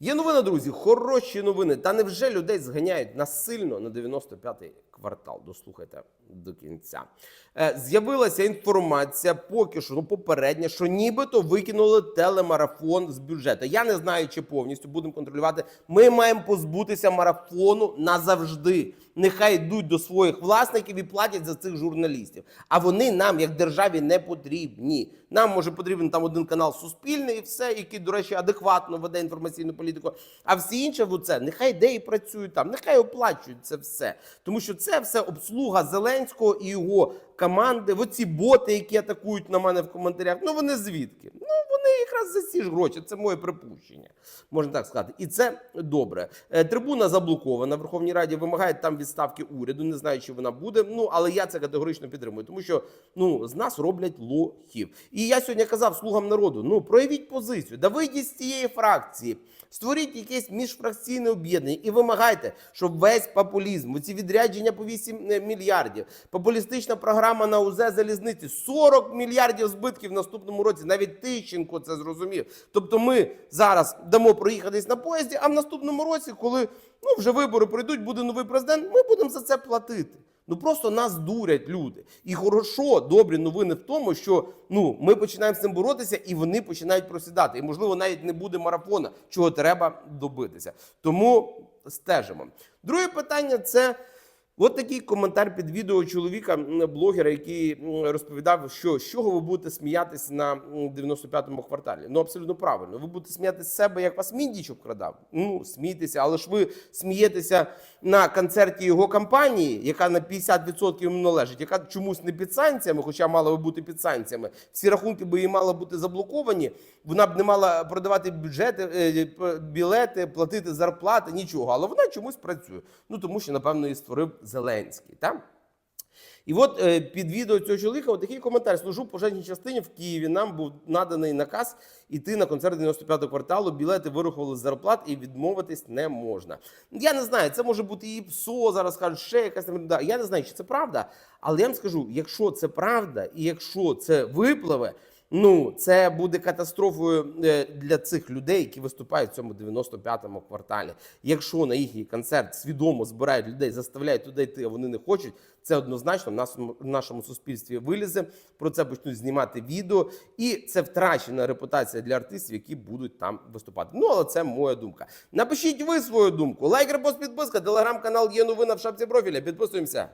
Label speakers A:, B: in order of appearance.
A: Є новина, друзі, хороші новини. Та невже людей зганяють насильно на 95-й квартал? Дослухайте до кінця. Е, з'явилася інформація, поки що ну, попередня, що нібито викинули телемарафон з бюджету. Я не знаю, чи повністю будемо контролювати. Ми маємо позбутися марафону назавжди. Нехай йдуть до своїх власників і платять за цих журналістів. А вони нам, як державі, не потрібні. Нам може потрібен там один канал Суспільний і все, який, до речі, адекватно веде інформаційну політику. А всі інші в це нехай де і працюють там, нехай оплачують це все. Тому що це все обслуга Зеленського і його команди. Оці боти, які атакують на мене в коментарях. Ну вони звідки? Ну вони якраз за ці ж гроші. Це моє припущення, можна так сказати. І це добре. Е, Трибуна заблокована в Верховній Раді. Вимагають там відставки уряду. Не знаю, чи вона буде. Ну але я це категорично підтримую, тому що ну з нас роблять лохів. І я сьогодні казав слугам народу: ну проявіть позицію, да вийдіть з цієї фракції. Створіть якесь міжфракційне об'єднання і вимагайте, щоб весь популізм, ці відрядження по 8 мільярдів, популістична програма на УЗ залізниці, 40 мільярдів збитків в наступному році. Навіть Тищенко це зрозумів. Тобто, ми зараз дамо проїхатись на поїзді, а в наступному році, коли ну вже вибори пройдуть, буде новий президент, ми будемо за це платити. Ну просто нас дурять люди. І хорошо, добрі новини в тому, що ну ми починаємо з цим боротися, і вони починають просідати. І можливо навіть не буде марафона, чого треба добитися. Тому стежимо. Друге питання це. От такий коментар під відео чоловіка, блогера, який розповідав, що з чого ви будете сміятися на м, 95-му кварталі. Ну абсолютно правильно. Ви будете сміятися з себе, як вас міндіч обкрадав. Ну смійтеся, але ж ви смієтеся на концерті його компанії, яка на 50% йому належить, яка чомусь не під санкціями, хоча мала би бути під санкціями. Всі рахунки би її мали бути заблоковані. Вона б не мала продавати бюджети, е, білети, платити зарплати, нічого. Але вона чомусь працює. Ну тому що, напевно, її створив Зеленський. Так? І от е, під відео цього чоловіка такий коментар. Служу в пожежній частині в Києві. Нам був наданий наказ іти на концерт 95-го кварталу. Білети вирахували з зарплат і відмовитись не можна. Я не знаю, це може бути і ПСО, зараз кажуть, ще якась там. Я не знаю, чи це правда, але я вам скажу: якщо це правда, і якщо це випливе. Ну, це буде катастрофою е, для цих людей, які виступають в цьому 95-му кварталі. Якщо на їхній концерт свідомо збирають людей, заставляють туди йти, а вони не хочуть, це однозначно в нашому, в нашому суспільстві вилізе. Про це почнуть знімати відео, і це втрачена репутація для артистів, які будуть там виступати. Ну, але це моя думка. Напишіть ви свою думку. Лайк, репост, підписка, телеграм-канал є новина в шапці профіля. Підписуємося.